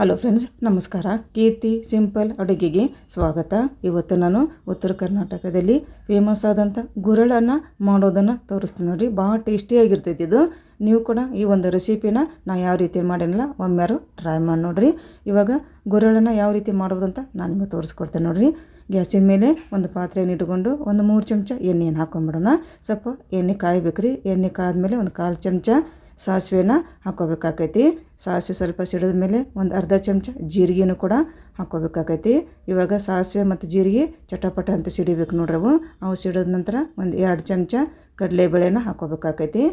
Hello friends ನಮಸ್ಕಾರ. ಕೀರ್ತಿ simple ಅಡುಗೆಗೆ ಸ್ವಾಗತ. ಇವತ್ತು ನಾನು ಉತ್ತರ ಕರ್ನಾಟಕದಲ್ಲಿ ಫೇಮಸ್ ಆದಂಥ ಗುರಳನ್ನು ಮಾಡೋದನ್ನು ತೋರಿಸ್ತೀನಿ ನೋಡಿರಿ. ಭಾಳ ಟೇಸ್ಟಿಯಾಗಿರ್ತೈತಿ ಇದು. ನೀವು ಕೂಡ ಈ ಒಂದು ರೆಸಿಪಿನ ನಾ ಯಾವ ರೀತಿ ಮಾಡೇನಲ್ಲ ಒಮ್ಮೆಯಾರು ಟ್ರೈ ಮಾಡಿ ನೋಡಿರಿ. ಇವಾಗ ಗುರಳನ್ನು ಯಾವ ರೀತಿ ಮಾಡೋದು ಅಂತ ನಾನು ನಿಮಗೆ ತೋರಿಸ್ಕೊಡ್ತೇನೆ ನೋಡಿರಿ. ಗ್ಯಾಸಿನ ಮೇಲೆ ಒಂದು ಪಾತ್ರೆಯನ್ನು ಇಟ್ಕೊಂಡು ಒಂದು ಮೂರು ಚಮಚ ಎಣ್ಣೆಯನ್ನು ಹಾಕೊಂಡ್ಬಿಡೋಣ ಸ್ವಲ್ಪ ಎಣ್ಣೆ ಕಾಯಬೇಕ್ರಿ. ಎಣ್ಣೆ ಕಾದ್ಮೇಲೆ ಒಂದು ಕಾಲು ಚಮಚ ಸಾಸಿವೆನ ಹಾಕ್ಕೋಬೇಕಾಕೈತಿ. ಸಾಸಿವೆ ಸ್ವಲ್ಪ ಸಿಡಿದ ಮೇಲೆ ಒಂದು ಅರ್ಧ ಚಮಚ ಜೀರಿಗೆನೂ ಕೂಡ ಹಾಕ್ಕೋಬೇಕಾಕೈತಿ. ಇವಾಗ ಸಾಸಿವೆ ಮತ್ತು ಜೀರಿಗೆ ಚಟಪಟ ಅಂತ ಸಿಡಿಬೇಕು ನೋಡ್ರಿ ಅವು. ಅವು ಸಿಡಿದ ನಂತರ ಒಂದು ಎರಡು ಚಮಚ ಕಡಲೆಬೇಳೆನ ಹಾಕ್ಕೋಬೇಕಾಕೈತಿ.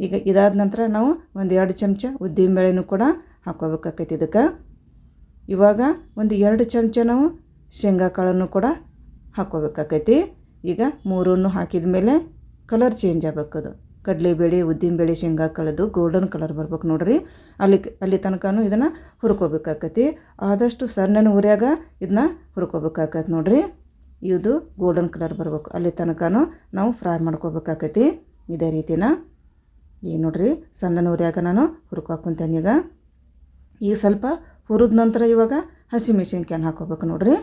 ಈಗ ಇದಾದ ನಂತರ ನಾವು ಒಂದು ಎರಡು ಚಮಚ ಉದ್ದಿನ ಬೇಳೆನೂ ಕೂಡ ಹಾಕ್ಕೋಬೇಕಾಕೈತಿ ಇದಕ್ಕೆ. ಇವಾಗ ಒಂದು ಎರಡು ಚಮಚ ನಾವು ಶೇಂಗಾ ಕಾಳನ್ನು ಕೂಡ ಹಾಕ್ಕೋಬೇಕಾಕೈತಿ. ಈಗ ಮೂರನ್ನು ಹಾಕಿದ ಮೇಲೆ ಕಲರ್ ಚೇಂಜ್ ಆಗಬೇಕದು ಕಡಲೆಬೇಳೆ ಉದ್ದಿನಬೇಳೆ ಶೇಂಗಾ ಕಳೆದು ಗೋಲ್ಡನ್ ಕಲರ್ ಬರ್ಬೇಕು ನೋಡ್ರಿ. ಅಲ್ಲಿ ಅಲ್ಲಿ ತನಕನೂ ಇದನ್ನು ಹುರ್ಕೋಬೇಕಾಕತಿ. ಆದಷ್ಟು ಸಣ್ಣನ ಉರಿಯಾಗ ಇದನ್ನ ಹುರ್ಕೋಬೇಕಾಕತಿ ನೋಡ್ರಿ. ಇದು ಗೋಲ್ಡನ್ ಕಲರ್ ಬರ್ಬೇಕು. ಅಲ್ಲಿ ತನಕನೂ ನಾವು ಫ್ರೈ ಮಾಡ್ಕೋಬೇಕಾಕತಿ. ಇದೇ ರೀತಿನ. ಈಗ ನೋಡ್ರಿ, ಸಣ್ಣನ ಉರಿಯಾಗ ನಾನು ಹುರ್ಕೊಕೊಂತೇನೆ ಈಗ. ಈಗ ಸ್ವಲ್ಪ ಹುರಿದ ನಂತರ ಇವಾಗ ಹಸಿಮೆಣ್ಸಿನ್ಕಾಯನ್ನ ಹಾಕೋಬೇಕು ನೋಡ್ರಿ.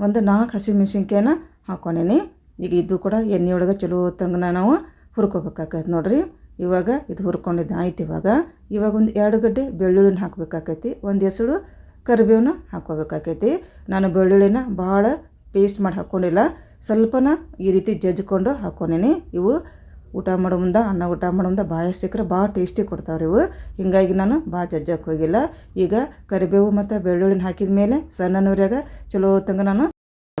ಒಂದು ನಾಲ್ಕು ಹಸಿಮೆಣ್ಸಿನ್ಕಾಯನ್ನ ಹಾಕೊಂಡೇನಿ ಈಗ ಇದು ಕೂಡ ಎಣ್ಣೆ ಒಳಗೆ ಚಲೋ ತಂಗನ ನಾವು ಹುರ್ಕೋಬೇಕಾಕೈತೆ ನೋಡಿರಿ. ಇವಾಗ ಇದು ಹುರ್ಕೊಂಡಿದ್ದು ಆಯ್ತು ಇವಾಗ. ಇವಾಗ ಒಂದು ಎರಡು ಗಡ್ಡೆ ಬೆಳ್ಳುಳ್ಳಿನ ಹಾಕ್ಬೇಕಾಕೈತಿ. ಒಂದು ಹೆಸರು ಕರಿಬೇವನ್ನ ಹಾಕೋಬೇಕಾಕೈತಿ ನಾನು ಬೆಳ್ಳುಳ್ಳಿನ ಭಾಳ ಪೇಸ್ಟ್ ಮಾಡಿ ಹಾಕ್ಕೊಂಡಿಲ್ಲ ಸ್ವಲ್ಪನ ಈ ರೀತಿ ಜಜ್ಕೊಂಡು ಹಾಕ್ಕೊಂಡಿನಿ ಇವು ಊಟ ಮಾಡೋ ಮುಂದೆ, ಅನ್ನ ಊಟ ಮಾಡೋ ಮುಂದೆ ಭಾಳ ಸಿಕ್ಕರೆ ಭಾಳ ಟೇಸ್ಟಿ ಕೊಡ್ತಾವ್ರಿ ಇವು. ಹೀಗಾಗಿ ನಾನು ಭಾಳ ಜಜ್ಜಕ್ಕೆ ಹೋಗಿಲ್ಲ. ಈಗ ಕರಿಬೇವು ಮತ್ತು ಬೆಳ್ಳುಳ್ಳಿನ ಹಾಕಿದ ಮೇಲೆ ಸಣ್ಣ ನೂರ್ಯಾಗ ಚಲೋ ತಂಗ ನಾನು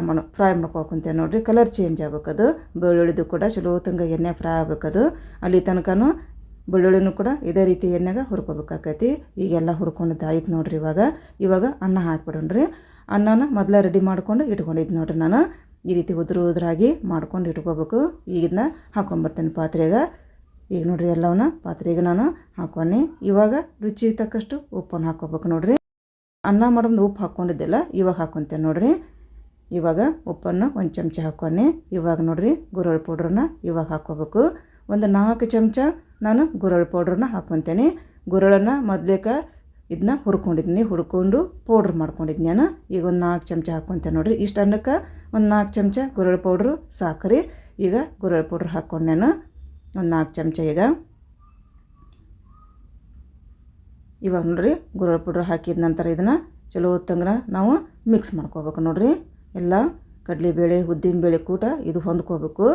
ಮಾಡು, ಫ್ರೈ ಮಾಡ್ಕೊಂತೆ ನೋಡಿರಿ. Colour change ಆಗ್ಬೇಕದು. ಬೆಳ್ಳುಳ್ಳಿದು ಕೂಡ ಚಲೋ ತಂಗ ಎಣ್ಣೆ ಫ್ರೈ ಆಗ್ಬೇಕದು. ಅಲ್ಲಿ ತನಕನು ಬೆಳ್ಳುಳ್ಳಿನೂ ಕೂಡ ಇದೇ ರೀತಿ ಎಣ್ಣೆಗ ಹುರ್ಕೋಬೇಕಾಕೈತಿ. ಈಗೆಲ್ಲ ಹುರ್ಕೊಂಡಿದ್ದು ಆಯ್ತು ನೋಡ್ರಿ ಇವಾಗ. ಇವಾಗ ಅನ್ನ ಹಾಕ್ಬಿಡೋಣ್ರಿ. ಅನ್ನನ ಮೊದಲ ರೆಡಿ ಮಾಡ್ಕೊಂಡು ಇಟ್ಕೊಂಡಿದ್ದು ನೋಡ್ರಿ ನಾನು. ಈ ರೀತಿ ಉದುರು ಉದುರಾಗಿ ಮಾಡ್ಕೊಂಡು ಇಟ್ಕೋಬೇಕು. ಇದನ್ನ ಹಾಕ್ಕೊಂಬರ್ತೇನೆ ಪಾತ್ರೆಗೆ. ಈಗ ನೋಡ್ರಿ ಎಲ್ಲವನ್ನ ಪಾತ್ರೆಗೆ ನಾನು ಹಾಕೊಂಡಿ ಇವಾಗ ರುಚಿಗೆ ತಕ್ಕಷ್ಟು ಉಪ್ಪನ್ನು ಹಾಕೋಬೇಕು ನೋಡ್ರಿ. ಅನ್ನ ಮಾಡೋದು ಉಪ್ಪು ಹಾಕ್ಕೊಂಡಿದ್ದೆಲ್ಲ ಇವಾಗ ಹಾಕೊತೇನೆ ನೋಡ್ರಿ. ಇವಾಗ ಉಪ್ಪನ್ನು ಒಂದು ಚಮಚ ಹಾಕ್ಕೊಂಡೆ. ಇವಾಗ ನೋಡಿರಿ ಗುರಳ್ ಪೌಡ್ರನ್ನ ಇವಾಗ ಹಾಕ್ಕೋಬೇಕು. ಒಂದು ನಾಲ್ಕು ಚಮಚ ನಾನು ಗುರಳ್ ಪೌಡ್ರನ್ನ ಹಾಕ್ಕೊತೇನೆ. ಗುರಳನ್ನು ಮೊದಲೇಕ ಇದನ್ನ ಹುರ್ಕೊಂಡಿದ್ದೀನಿ ಹುರ್ಕೊಂಡು ಪೌಡ್ರ್ ಮಾಡ್ಕೊಂಡಿದ್ದೀನಿ ನಾನು. ಈಗ ಒಂದು ನಾಲ್ಕು ಚಮಚ ಹಾಕ್ಕೊತೇನೆ ನೋಡಿರಿ. ಇಷ್ಟು ಅನ್ನಕ್ಕೆ ಒಂದು ನಾಲ್ಕು ಚಮಚ ಗುರಳ್ ಪೌಡ್ರು ಸಾಕ್ರಿ. ಈಗ ಗುರಳ್ ಪೌಡ್ರ್ ಹಾಕ್ಕೊಂಡು ನಾನು. ಒಂದು ನಾಲ್ಕು ಚಮಚ ಈಗ. ಇವಾಗ ನೋಡಿರಿ ಗುರಳ್ ಪೌಡ್ರ್ ಹಾಕಿದ ನಂತರ ಇದನ್ನು ಚಲೋ ತಂಗ್ರ ನಾವು ಮಿಕ್ಸ್ ಮಾಡ್ಕೋಬೇಕು ನೋಡಿರಿ. ಎಲ್ಲ ಕಡಲೆಬೇಳೆ, ಉದ್ದಿನಬೇಳೆ ಕೂಟ ಇದು ಹೊಂದ್ಕೋಬೇಕು.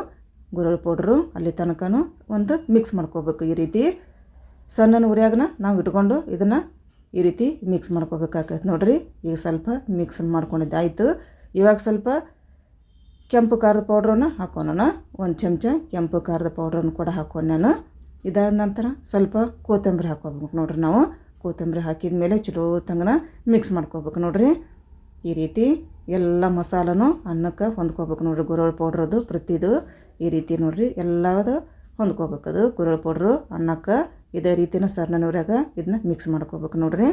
ಗುರಳ್ ಪೌಡ್ರು ಅಲ್ಲಿ ತನಕನೂ ಒಂದು ಮಿಕ್ಸ್ ಮಾಡ್ಕೋಬೇಕು ಈ ರೀತಿ. ಸಣ್ಣನ ಉರಿಯಾಗನ ನಾವು ಇಟ್ಕೊಂಡು ಇದನ್ನು ಈ ರೀತಿ ಮಿಕ್ಸ್ ಮಾಡ್ಕೋಬೇಕಾಗತ್ತೆ ನೋಡಿರಿ. ಈಗ ಸ್ವಲ್ಪ ಮಿಕ್ಸ್ ಮಾಡ್ಕೊಂಡಿದ್ದಾಯಿತು ಇವಾಗ ಸ್ವಲ್ಪ ಕೆಂಪು ಖಾರದ ಪೌಡ್ರನ್ನು ಹಾಕೋಣ ಒಂದು ಚಮಚ ಕೆಂಪು ಖಾರದ ಪೌಡ್ರನ್ನು ಕೂಡ ಹಾಕೊಂಡು ನಾನು. ಇದಾದ ನಂತರ ಸ್ವಲ್ಪ ಕೊತ್ತಂಬರಿ ಹಾಕೋಬೇಕು ನೋಡ್ರಿ ನಾವು. ಕೊತ್ತಂಬರಿ ಹಾಕಿದ ಮೇಲೆ ಚಲೋ ತಂಗನ ಮಿಕ್ಸ್ ಮಾಡ್ಕೋಬೇಕು ನೋಡಿರಿ. ಈ ರೀತಿ ಎಲ್ಲ ಮಸಾಲನೂ ಅನ್ನಕ್ಕೆ ಹೊಂದ್ಕೋಬೇಕು ನೋಡಿರಿ. ಗುರಳ್ ಪೌಡ್ರದು ಪ್ರತಿದು ಈ ರೀತಿ ನೋಡಿರಿ. ಎಲ್ಲದು ಹೊಂದ್ಕೋಬೇಕದು ಗುರಳ್ ಪೌಡ್ರು ಅನ್ನಕ್ಕೆ ಇದೇ ರೀತಿನ ಸರ್ನೂರಾಗ ಇದನ್ನ ಮಿಕ್ಸ್ ಮಾಡ್ಕೋಬೇಕು ನೋಡಿರಿ.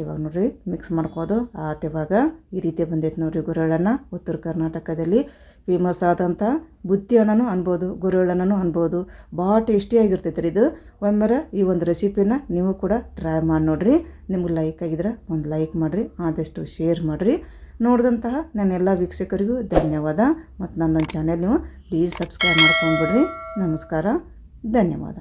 ಇವಾಗ ನೋಡ್ರಿ ಮಿಕ್ಸ್ ಮಾಡ್ಕೋದು. ಆತ ಇವಾಗ ಈ ರೀತಿ ಬಂದೈತೆ ನೋಡ್ರಿ ಗುರಳನ್ನ ಉತ್ತರ ಕರ್ನಾಟಕದಲ್ಲಿ ಫೇಮಸ್ ಆದಂಥ ಬುತ್ತಿ ಅಣ್ಣನೂ ಅನ್ಬೋದು ಗುರಳಣ್ಣನೂ ಅನ್ಬೋದು. ಭಾಳ ಟೇಸ್ಟಿಯಾಗಿರ್ತೈತೆ ರೀ ಇದು. ಒಮ್ಮೆರ ಈ ಒಂದು ರೆಸಿಪಿನ ನೀವು ಕೂಡ ಟ್ರೈ ಮಾಡಿ ನೋಡಿರಿ. ನಿಮ್ಗೆ ಲೈಕ್ ಆಗಿದ್ರೆ ಒಂದು ಲೈಕ್ ಮಾಡಿರಿ, ಆದಷ್ಟು ಶೇರ್ ಮಾಡಿರಿ. ನೋಡಿದಂತಹ ನನ್ನೆಲ್ಲ ವೀಕ್ಷಕರಿಗೂ ಧನ್ಯವಾದ. ಮತ್ತು ನನ್ನೊಂದು ಚಾನೆಲ್ ನೀವು ಪ್ಲೀಸ್ ಸಬ್ಸ್ಕ್ರೈಬ್ ಮಾಡ್ಕೊಂಡ್ಬಿಡ್ರಿ ನಮಸ್ಕಾರ, ಧನ್ಯವಾದ.